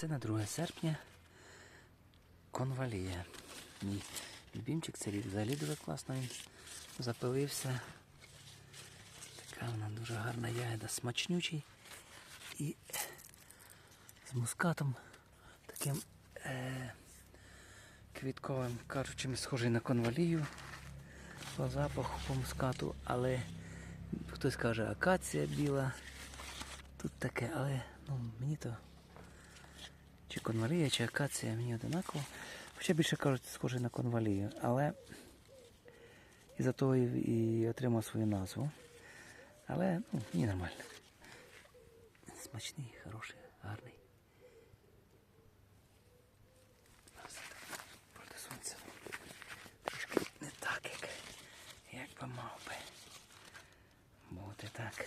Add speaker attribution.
Speaker 1: це на 2 серпня конвалія. Мій любімчик, це рід взагалі дуже класно він запилився. Така вона дуже гарна ягода, смачнючий і з мускатом таким е, квітковим, кажуть, чим схожий на конвалію по запаху, по мускату, але хтось каже акація біла. Тут таке, але ну, мені то чи конвалія, чи акація, мені одинаково. Хоча більше кажуть, схоже на конвалію, але із-за того і, і отримав свою назву. Але ну, мені нормально. Смачний, хороший, гарний. Проти сонця. Трішки не так, як, як би мав би бути так.